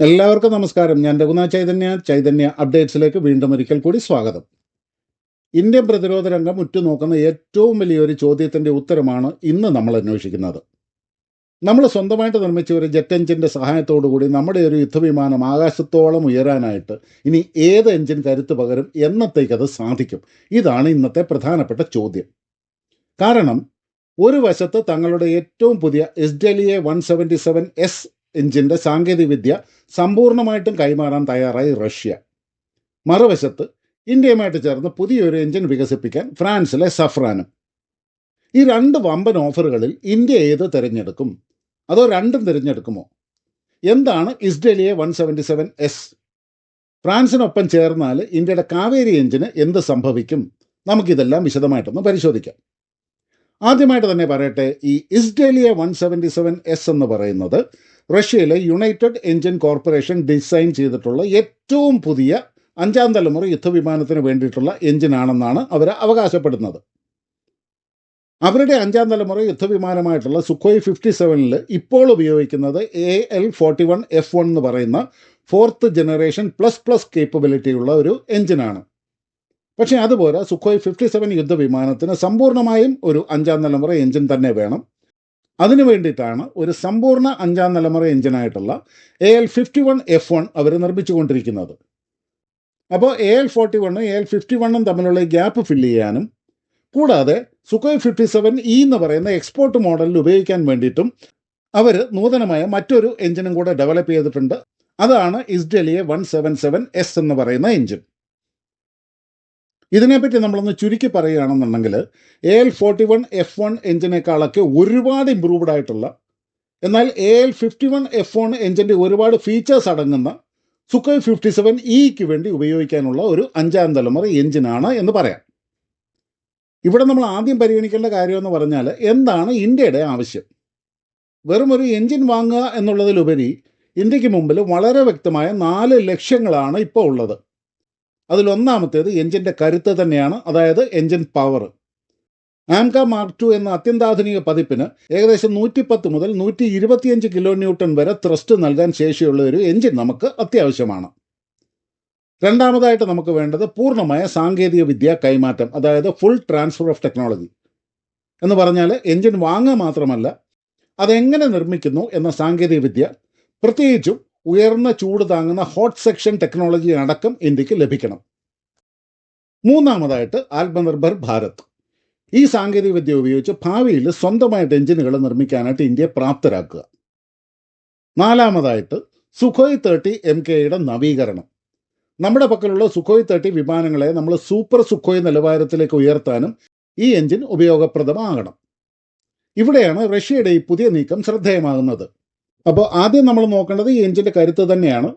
എല്ലാവർക്കും നമസ്കാരം. ഞാൻ രഘുനാഥ് ചൈതന്യ. ചൈതന്യ അപ്ഡേറ്റ്സിലേക്ക് വീണ്ടും ഒരിക്കൽ കൂടി സ്വാഗതം. ഇന്ത്യൻ പ്രതിരോധ രംഗം ഉറ്റുനോക്കുന്ന ഏറ്റവും വലിയൊരു ചോദ്യത്തിന്റെ ഉത്തരമാണ് ഇന്ന് നമ്മൾ അന്വേഷിക്കുന്നത്. നമ്മൾ സ്വന്തമായിട്ട് നിർമ്മിച്ച ഒരു ജെറ്റ് എഞ്ചിന്റെ കൂടി നമ്മുടെ ഒരു യുദ്ധവിമാനം ആകാശത്തോളം ഉയരാനായിട്ട് ഇനി ഏത് എഞ്ചിൻ കരുത്ത് പകരും എന്നത്തേക്കത് സാധിക്കും? ഇതാണ് ഇന്നത്തെ പ്രധാനപ്പെട്ട ചോദ്യം. കാരണം ഒരു വശത്ത് തങ്ങളുടെ ഏറ്റവും പുതിയ S ഡെലിയെ one seventy seven S എഞ്ചിന്റെ സാങ്കേതികവിദ്യ സമ്പൂർണമായിട്ടും കൈമാറാൻ തയ്യാറായി റഷ്യ. മറുവശത്ത് ഇന്ത്യയുമായിട്ട് ചേർന്ന് പുതിയൊരു എഞ്ചിൻ വികസിപ്പിക്കാൻ ഫ്രാൻസിലെ സഫ്രാനും. ഈ രണ്ട് വമ്പൻ ഓഫറുകളിൽ ഇന്ത്യ ഏത് തിരഞ്ഞെടുക്കും? അതോ രണ്ടും തിരഞ്ഞെടുക്കുമോ? എന്താണ് ഇസ്രേലിയെ വൺ സെവന്റി സെവൻ എസ്? ഫ്രാൻസിനൊപ്പം ചേർന്നാൽ ഇന്ത്യയുടെ കാവേരി എഞ്ചിന് എന്ത് സംഭവിക്കും? നമുക്കിതെല്ലാം വിശദമായിട്ടൊന്ന് പരിശോധിക്കാം. ആദ്യമായിട്ട് തന്നെ പറയട്ടെ ഈ ഇസ്രേലിയ വൺ സെവന്റി സെവൻ എസ് എന്ന് പറയുന്നത് റഷ്യയിലെ യുണൈറ്റഡ് എഞ്ചിൻ കോർപ്പറേഷൻ ഡിസൈൻ ചെയ്തിട്ടുള്ള ഏറ്റവും പുതിയ അഞ്ചാം തലമുറ യുദ്ധവിമാനത്തിന് വേണ്ടിയിട്ടുള്ള എഞ്ചിനാണെന്നാണ് അവർ അവകാശപ്പെടുന്നത്. അവരുടെ അഞ്ചാം തലമുറ യുദ്ധവിമാനമായിട്ടുള്ള സുഖോയ് ഫിഫ്റ്റി സെവനിൽ ഇപ്പോൾ ഉപയോഗിക്കുന്നത് A L forty one F one എന്ന് പറയുന്ന fourth generation plus plus capability ഉള്ള ഒരു എഞ്ചിനാണ്. പക്ഷേ അതുപോലെ സുഖോയ് ഫിഫ്റ്റി സെവൻ യുദ്ധവിമാനത്തിന് സമ്പൂർണമായും ഒരു അഞ്ചാം തലമുറ എഞ്ചിൻ തന്നെ വേണം. അതിനു വേണ്ടിയിട്ടാണ് ഒരു സമ്പൂർണ അഞ്ചാം തലമുറ എഞ്ചിനായിട്ടുള്ള A L fifty one F one അവർ നിർമ്മിച്ചുകൊണ്ടിരിക്കുന്നത്. അപ്പോൾ എ എൽ ഫോർട്ടി വണ്ണും എ എൽ ഫിഫ്റ്റി വണ്ണും തമ്മിലുള്ള ഗ്യാപ്പ് ഫില്ല് ചെയ്യാനും കൂടാതെ സുഖോയ് ഫിഫ്റ്റി സെവൻ ഇ എന്ന് പറയുന്ന എക്സ്പോർട്ട് മോഡലിൽ ഉപയോഗിക്കാൻ വേണ്ടിയിട്ടും അവർ നൂതനമായ മറ്റൊരു എഞ്ചിനും കൂടെ ഡെവലപ്പ് ചെയ്തിട്ടുണ്ട്. അതാണ് ഇസ്ഡലിയെ വൺ സെവൻ സെവൻ എസ് എന്ന് പറയുന്ന എഞ്ചിൻ ഇതിനെപ്പറ്റി നമ്മളൊന്ന് ചുരുക്കി പറയുകയാണെന്നുണ്ടെങ്കിൽ A L forty one F one എഞ്ചിനേക്കാളൊക്കെ ഒരുപാട് ഇമ്പ്രൂവ്ഡ് ആയിട്ടുള്ള എന്നാൽ A L fifty one F one എഞ്ചിന്റെ ഒരുപാട് ഫീച്ചേഴ്സ് അടങ്ങുന്ന സുക്കോയ് ഫിഫ്റ്റി സെവൻ ഇക്ക് വേണ്ടി ഉപയോഗിക്കാനുള്ള ഒരു അഞ്ചാം തലമുറ എഞ്ചിനാണ് എന്ന് പറയാം. ഇവിടെ നമ്മൾ ആദ്യം പരിഗണിക്കേണ്ട കാര്യമെന്ന് പറഞ്ഞാൽ എന്താണ് ഇന്ത്യയുടെ ആവശ്യം? വെറും ഒരു എഞ്ചിൻ വാങ്ങുക എന്നുള്ളതിലുപരി ഇന്ത്യയ്ക്ക് മുമ്പിൽ വളരെ വ്യക്തമായ നാല് ലക്ഷ്യങ്ങളാണ് ഇപ്പോൾ ഉള്ളത്. അതിലൊന്നാമത്തേത് എഞ്ചിന്റെ കരുത്ത് തന്നെയാണ് അതായത് engine power AMCA mark two എന്ന അത്യന്താധുനിക പതിപ്പിന് ഏകദേശം നൂറ്റിപ്പത്ത് മുതൽ നൂറ്റി ഇരുപത്തിയഞ്ച് കിലോ ന്യൂട്ടൺ വരെ ത്രസ്റ്റ് നൽകാൻ ശേഷിയുള്ള ഒരു എഞ്ചിൻ നമുക്ക് അത്യാവശ്യമാണ്. രണ്ടാമതായിട്ട് നമുക്ക് വേണ്ടത് പൂർണമായ സാങ്കേതിക വിദ്യ കൈമാറ്റം അതായത് ഫുൾ ട്രാൻസ്ഫർ ഓഫ് ടെക്നോളജി എന്ന് പറഞ്ഞാൽ എഞ്ചിൻ വാങ്ങുക മാത്രമല്ല അതെങ്ങനെ നിർമ്മിക്കുന്നു എന്ന സാങ്കേതിക വിദ്യ പ്രത്യേകിച്ചും ഉയർന്ന ചൂട് താങ്ങുന്ന ഹോട്ട് സെക്ഷൻ ടെക്നോളജി അടക്കം ഇന്ത്യയ്ക്ക് ലഭിക്കണം. മൂന്നാമതായിട്ട് ആത്മനിർഭർ ഭാരത്. ഈ സാങ്കേതികവിദ്യ ഉപയോഗിച്ച് ഭാവിയിൽ സ്വന്തമായിട്ട് എഞ്ചിനുകൾ നിർമ്മിക്കാനായിട്ട് ഇന്ത്യയെ പ്രാപ്തരാക്കുക. നാലാമതായിട്ട് സുഖോയ് തേർട്ടി എം കെയുടെ നവീകരണം. നമ്മുടെ പക്കലുള്ള സുഖോയ് തേർട്ടി വിമാനങ്ങളെ നമ്മൾ സൂപ്പർ സുഖോയ് നിലവാരത്തിലേക്ക് ഉയർത്താനും ഈ എഞ്ചിൻ ഉപയോഗപ്രദമാകണം. ഇവിടെയാണ് റഷ്യയുടെ ഈ പുതിയ നീക്കം ശ്രദ്ധേയമാകുന്നത്. അപ്പോൾ ആദ്യം നമ്മൾ നോക്കേണ്ടത് ഈ എഞ്ചിന്റെ കരുത്ത് തന്നെയാണ്.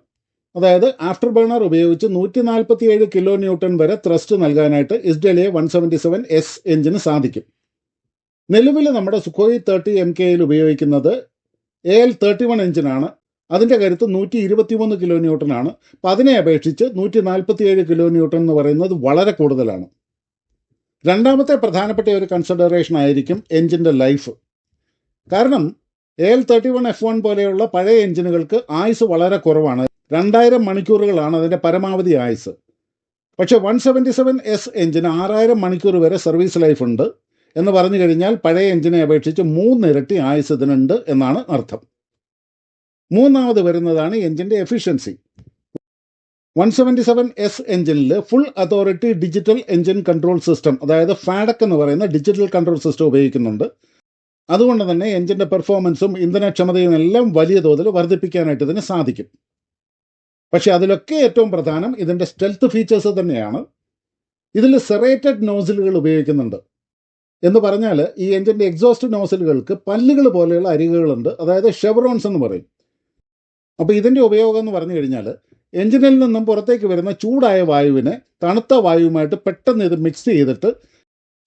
അതായത് ആഫ്റ്റർ ബേണർ ഉപയോഗിച്ച് നൂറ്റി നാൽപ്പത്തി ഏഴ് കിലോ ന്യൂട്ടൺ വരെ ത്രസ്റ്റ് നൽകാനായിട്ട് ഇസ്ഡലിയെ വൺ സെവന്റി സെവൻ എസ് എഞ്ചിന് സാധിക്കും. നിലവിൽ നമ്മുടെ സുഖോയി തേർട്ടി എം കെയിൽ ഉപയോഗിക്കുന്നത് എ എൽ തേർട്ടി വൺ എഞ്ചിനാണ്. അതിന്റെ കരുത്ത് നൂറ്റി ഇരുപത്തിമൂന്ന് കിലോ ന്യൂട്ടൺ ആണ് അപ്പം അതിനെ അപേക്ഷിച്ച് നൂറ്റി നാൽപ്പത്തി ഏഴ് കിലോ ന്യൂട്ടൺ എന്ന് പറയുന്നത് വളരെ കൂടുതലാണ്. രണ്ടാമത്തെ പ്രധാനപ്പെട്ട ഒരു കൺസിഡറേഷൻ ആയിരിക്കും എഞ്ചിന്റെ ലൈഫ്. കാരണം L thirty one F one പോലെയുള്ള പഴയ എഞ്ചിനുകൾക്ക് ആയുസ് വളരെ കുറവാണ്. രണ്ടായിരം മണിക്കൂറുകളാണ് അതിന്റെ പരമാവധി ആയുസ്. പക്ഷെ വൺ സെവന്റി സെവൻ എസ് എഞ്ചിന് ആറായിരം മണിക്കൂർ വരെ സർവീസ് ലൈഫ് ഉണ്ട് എന്ന് പറഞ്ഞു കഴിഞ്ഞാൽ പഴയ എഞ്ചിനെ അപേക്ഷിച്ച് മൂന്നിരട്ടി ആയുസ് ഇതിനുണ്ട് എന്നാണ് അർത്ഥം. മൂന്നാമത് വരുന്നതാണ് എഞ്ചിന്റെ efficiency. One seventy seven S എഞ്ചിനിൽ full authority digital engine control system അതായത് ഫാഡക് എന്ന് പറയുന്ന ഡിജിറ്റൽ കൺട്രോൾ സിസ്റ്റം ഉപയോഗിക്കുന്നുണ്ട്. അതുകൊണ്ട് തന്നെ എഞ്ചിന്റെ പെർഫോമൻസും ഇന്ധനക്ഷമതയും എല്ലാം വലിയ തോതിൽ വർദ്ധിപ്പിക്കാനായിട്ട് ഇതിന് സാധിക്കും. പക്ഷേ അതിലൊക്കെ ഏറ്റവും പ്രധാനം ഇതിന്റെ സ്റ്റെൽത്ത് ഫീച്ചേഴ്സ് തന്നെയാണ്. ഇതിൽ സെറേറ്റഡ് നോസിലുകൾ ഉപയോഗിക്കുന്നുണ്ട്. എന്ന് പറഞ്ഞാൽ ഈ എഞ്ചിന്റെ എക്സോസ്റ്റ് നോസിലുകൾക്ക് പല്ലുകൾ പോലെയുള്ള അരികുകളുണ്ട്. അതായത് ഷെവറോൺസ് എന്ന് പറയും. അപ്പോൾ ഇതിന്റെ ഉപയോഗം എന്ന് പറഞ്ഞു കഴിഞ്ഞാൽ എഞ്ചിനിൽ നിന്നും പുറത്തേക്ക് വരുന്ന ചൂടായ വായുവിനെ തണുത്ത വായുവുമായിട്ട് പെട്ടെന്ന് ഇത് മിക്സ് ചെയ്തിട്ട്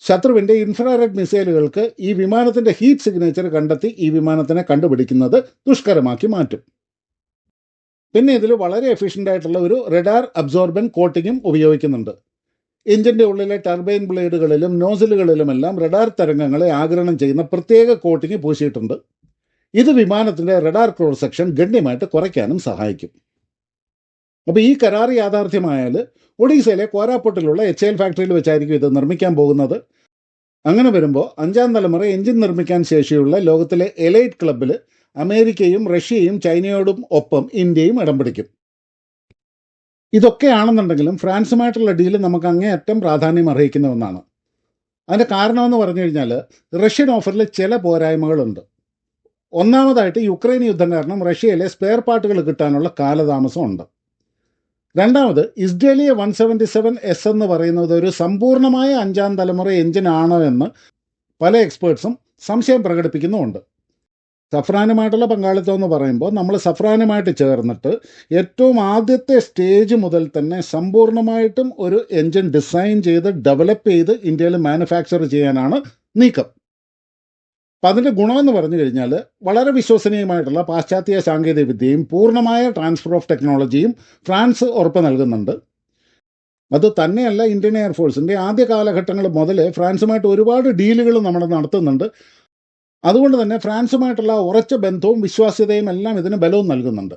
ശത്രുവിന്റെ ഇൻഫ്രാറെഡ് മിസൈലുകൾക്ക് ഈ വിമാനത്തിന്റെ ഹീറ്റ് സിഗ്നേച്ചർ കണ്ടെത്തി ഈ വിമാനത്തിനെ കണ്ടുപിടിക്കുന്നത് ദുഷ്കരമാക്കി മാറ്റും. പിന്നെ ഇതിൽ വളരെ എഫിഷ്യന്റ് ആയിട്ടുള്ള ഒരു റെഡാർ അബ്സോർബൻ കോട്ടിങ്ങും ഉപയോഗിക്കുന്നുണ്ട്. എഞ്ചിന്റെ ഉള്ളിലെ ടർബൈൻ ബ്ലേഡുകളിലും നോസിലുകളിലുമെല്ലാം റഡാർ തരംഗങ്ങളെ ആഗിരണം ചെയ്യുന്ന പ്രത്യേക കോട്ടിങ് പൂശിയിട്ടുണ്ട്. ഇത് വിമാനത്തിന്റെ റഡാർ ക്രോസ് സെക്ഷൻ ഗണ്യമായിട്ട് കുറയ്ക്കാനും സഹായിക്കും. അപ്പോൾ ഈ കരാർ യാഥാർത്ഥ്യമായാൽ ഒഡീസയിലെ കോരാപ്പട്ടിലുള്ള എച്ച് എൽ ഫാക്ടറിയിൽ വെച്ചായിരിക്കും ഇത് നിർമ്മിക്കാൻ പോകുന്നത്. അങ്ങനെ വരുമ്പോൾ അഞ്ചാം തലമുറ എഞ്ചിൻ നിർമ്മിക്കാൻ ശേഷിയുള്ള ലോകത്തിലെ എലൈറ്റ് ക്ലബിൽ അമേരിക്കയും റഷ്യയും ചൈനയോടും ഒപ്പം ഇന്ത്യയും ഇടം പിടിക്കും. ഇതൊക്കെയാണെന്നുണ്ടെങ്കിലും ഫ്രാൻസുമായിട്ടുള്ള ഡീൽ നമുക്ക് അങ്ങേയറ്റം പ്രാധാന്യം അർഹിക്കുന്ന ഒന്നാണ്. അതിന്റെ കാരണമെന്ന് പറഞ്ഞു കഴിഞ്ഞാൽ റഷ്യൻ ഓഫറിൽ ചില പോരായ്മകളുണ്ട്. ഒന്നാമതായിട്ട് യുക്രൈൻ യുദ്ധം കാരണം റഷ്യയിലെ സ്പെയർ പാർട്ടുകൾ കിട്ടാനുള്ള കാലതാമസം ഉണ്ട് രണ്ടാമത് ഇസ്രേലിയ വൺ സെവന്റി സെവൻ എസ് എന്ന് പറയുന്നത് ഒരു സമ്പൂർണമായ അഞ്ചാം തലമുറ എഞ്ചിൻ ആണോ എന്ന് പല എക്സ്പേർട്സും സംശയം പ്രകടിപ്പിക്കുന്നുമുണ്ട്. സഫ്രാനുമായിട്ടുള്ള പങ്കാളിത്തം എന്ന് പറയുമ്പോൾ നമ്മൾ സഫ്രാനുമായിട്ട് ചേർന്നിട്ട് ഏറ്റവും ആദ്യത്തെ സ്റ്റേജ് മുതൽ തന്നെ സമ്പൂർണമായിട്ടും ഒരു എൻജിൻ ഡിസൈൻ ചെയ്ത് ഡെവലപ്പ് ചെയ്ത് ഇന്ത്യയിൽ മാനുഫാക്ചർ ചെയ്യാനാണ് നീക്കം. അപ്പം അതിന്റെ ഗുണമെന്ന് പറഞ്ഞു കഴിഞ്ഞാൽ വളരെ വിശ്വസനീയമായിട്ടുള്ള പാശ്ചാത്യ സാങ്കേതിക വിദ്യയും പൂർണമായ ട്രാൻസ്ഫർ ഓഫ് ടെക്നോളജിയും ഫ്രാൻസ് ഉറപ്പ് നൽകുന്നുണ്ട്. അത് തന്നെയല്ല ഇന്ത്യൻ എയർഫോഴ്സിന്റെ ആദ്യ കാലഘട്ടങ്ങൾ മുതൽ ഫ്രാൻസുമായിട്ട് ഒരുപാട് ഡീലുകൾ നമ്മൾ നടത്തുന്നുണ്ട്. അതുകൊണ്ട് തന്നെ ഫ്രാൻസുമായിട്ടുള്ള ഉറച്ച ബന്ധവും വിശ്വാസ്യതയും എല്ലാം ഇതിന് ബലവും നൽകുന്നുണ്ട്.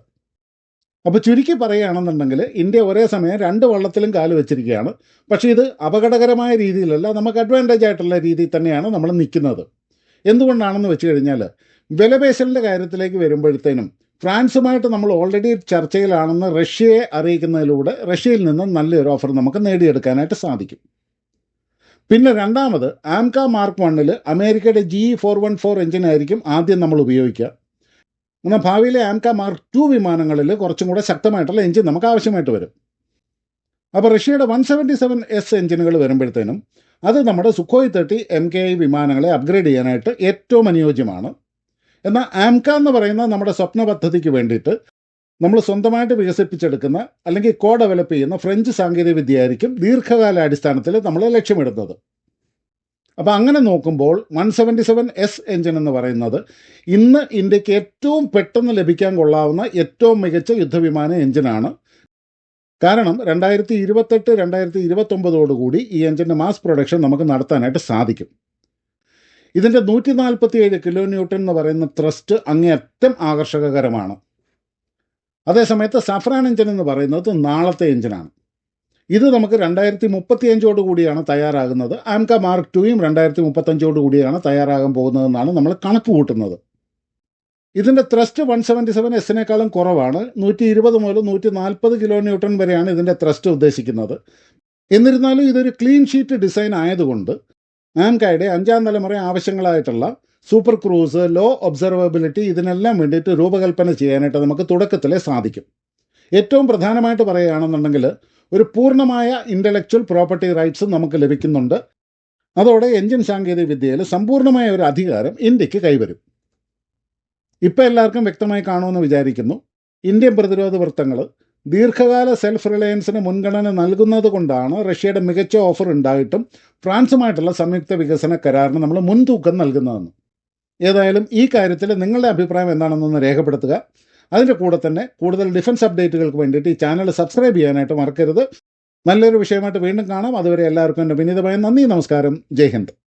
അപ്പോൾ ചുരുക്കി പറയുകയാണെന്നുണ്ടെങ്കിൽ ഇന്ത്യ ഒരേ സമയം രണ്ട് വള്ളത്തിലും കാൽ വെച്ചിരിക്കുകയാണ്. പക്ഷേ ഇത് അപകടകരമായ രീതിയിലല്ല നമുക്ക് അഡ്വാന്റേജ് ആയിട്ടുള്ള രീതിയിൽ തന്നെയാണ് നമ്മൾ നിൽക്കുന്നത്. എന്തുകൊണ്ടാണെന്ന് വെച്ച് കഴിഞ്ഞാൽ വിലപേശലിന്റെ കാര്യത്തിലേക്ക് വരുമ്പോഴത്തേനും ഫ്രാൻസുമായിട്ട് നമ്മൾ ഓൾറെഡി ചർച്ചയിലാണെന്ന് റഷ്യയെ അറിയിക്കുന്നതിലൂടെ റഷ്യയിൽ നിന്ന് നല്ലൊരു ഓഫർ നമുക്ക് നേടിയെടുക്കാനായിട്ട് സാധിക്കും. പിന്നെ രണ്ടാമത് ആംക മാർക്ക് വണ്ണിൽ അമേരിക്കയുടെ ജി ഫോർ വൺ ഫോർ എഞ്ചിനായിരിക്കും ആദ്യം നമ്മൾ ഉപയോഗിക്കുക. എന്നാൽ ഭാവിയിലെ ആംക മാർക്ക് ടു വിമാനങ്ങളിൽ കുറച്ചും കൂടെ ശക്തമായിട്ടുള്ള എഞ്ചിൻ നമുക്ക് ആവശ്യമായിട്ട് വരും. അപ്പോൾ റഷ്യയുടെ വൺ സെവന്റി സെവൻ എസ് എഞ്ചിനുകൾ വരുമ്പോഴത്തേനും അത് നമ്മുടെ Sukhoi thirty M K I വിമാനങ്ങളെ upgrade ചെയ്യാനായിട്ട് ഏറ്റവും അനുയോജ്യമാണ്. എന്നാൽ ആംക എന്ന് പറയുന്ന നമ്മുടെ സ്വപ്ന പദ്ധതിക്ക് വേണ്ടിയിട്ട് നമ്മൾ സ്വന്തമായിട്ട് വികസിപ്പിച്ചെടുക്കുന്ന അല്ലെങ്കിൽ കോ ഡെവലപ്പ് ചെയ്യുന്ന ഫ്രഞ്ച് സാങ്കേതിക വിദ്യയായിരിക്കും ദീർഘകാല അടിസ്ഥാനത്തിൽ നമ്മൾ ലക്ഷ്യമിടുന്നത്. അപ്പോൾ അങ്ങനെ നോക്കുമ്പോൾ one seventy seven S engine എന്ന് പറയുന്നത് ഇന്ന് ഇന്ത്യയ്ക്ക് ഏറ്റവും പെട്ടെന്ന് ലഭിക്കാൻ കൊള്ളാവുന്ന ഏറ്റവും മികച്ച യുദ്ധവിമാന എഞ്ചിനാണ് കാരണം രണ്ടായിരത്തി ഇരുപത്തെട്ട് രണ്ടായിരത്തി ഇരുപത്തൊമ്പതോടുകൂടി ഈ എഞ്ചിന്റെ മാസ് പ്രൊഡക്ഷൻ നമുക്ക് നടത്താനായിട്ട് സാധിക്കും. ഇതിന്റെ നൂറ്റി നാൽപ്പത്തിയേഴ് കിലോ ന്യൂട്ടൺ എന്ന് പറയുന്ന ത്രസ്റ്റ് അങ്ങേയറ്റം ആകർഷകകരമാണ്. അതേസമയത്ത് സഫ്രാൻ എഞ്ചിൻ എന്ന് പറയുന്നത് നാളത്തെ എഞ്ചിനാണ്. ഇത് നമുക്ക് രണ്ടായിരത്തി മുപ്പത്തിയഞ്ചോട് കൂടിയാണ് തയ്യാറാകുന്നത്. ആംക മാർക്ക് ടുയും രണ്ടായിരത്തി മുപ്പത്തഞ്ചോട് കൂടിയാണ് തയ്യാറാകാൻ പോകുന്നതെന്നാണ് നമ്മൾ കണക്ക് കൂട്ടുന്നത് ഇതിന്റെ ത്രസ്റ്റ് വൺ സെവന്റി സെവൻ എസിനേക്കാളും കുറവാണ്. നൂറ്റി ഇരുപത് മുതൽ നൂറ്റി നാൽപ്പത് കിലോ ന്യൂട്ടൺ വരെയാണ് ഇതിന്റെ ത്രസ്റ്റ് ഉദ്ദേശിക്കുന്നത്. എന്നിരുന്നാലും ഇതൊരു ക്ലീൻ ഷീറ്റ് ഡിസൈൻ ആയതുകൊണ്ട് ആംകായുടെ അഞ്ചാം തലമുറ ആവശ്യങ്ങളായിട്ടുള്ള സൂപ്പർ ക്രൂസ് ലോ ഒബ്സർവബിലിറ്റി ഇതിനെല്ലാം വേണ്ടിയിട്ട് രൂപകൽപ്പന ചെയ്യാനായിട്ട് നമുക്ക് തുടക്കത്തിലേ സാധിക്കും. ഏറ്റവും പ്രധാനമായിട്ട് പറയുകയാണെന്നുണ്ടെങ്കിൽ ഒരു പൂർണമായ ഇന്റലക്ച്വൽ പ്രോപ്പർട്ടി റൈറ്റ്സ് നമുക്ക് ലഭിക്കുന്നുണ്ട്. അതോടെ എഞ്ചിൻ സാങ്കേതിക വിദ്യയിൽ സമ്പൂർണമായ ഒരു അധികാരം ഇന്ത്യയ്ക്ക് കൈവരും. ഇപ്പം എല്ലാവർക്കും വ്യക്തമായി കാണുമെന്ന് വിചാരിക്കുന്നു. ഇന്ത്യൻ പ്രതിരോധ വൃത്തങ്ങൾ ദീർഘകാല സെൽഫ് റിലയൻസിന് മുൻഗണന നൽകുന്നത് കൊണ്ടാണ് റഷ്യയുടെ മികച്ച ഓഫർ ഉണ്ടായിട്ടും ഫ്രാൻസുമായിട്ടുള്ള സംയുക്ത വികസന കരാറിന് നമ്മൾ മുൻതൂക്കം നൽകുന്നതെന്ന്. ഏതായാലും ഈ കാര്യത്തിൽ നിങ്ങളുടെ അഭിപ്രായം എന്താണെന്നൊന്ന് രേഖപ്പെടുത്തുക. അതിന്റെ കൂടെ തന്നെ കൂടുതൽ ഡിഫൻസ് അപ്ഡേറ്റുകൾക്ക് വേണ്ടിയിട്ട് ഈ ചാനൽ സബ്സ്ക്രൈബ് ചെയ്യാനായിട്ട് മറക്കരുത്. നല്ലൊരു വിഷയമായിട്ട് വീണ്ടും കാണാം. അതുവരെ എല്ലാവർക്കും എന്റെ വിനീതമായ നന്ദി നമസ്കാരം. ജയ് ഹിന്ദ്.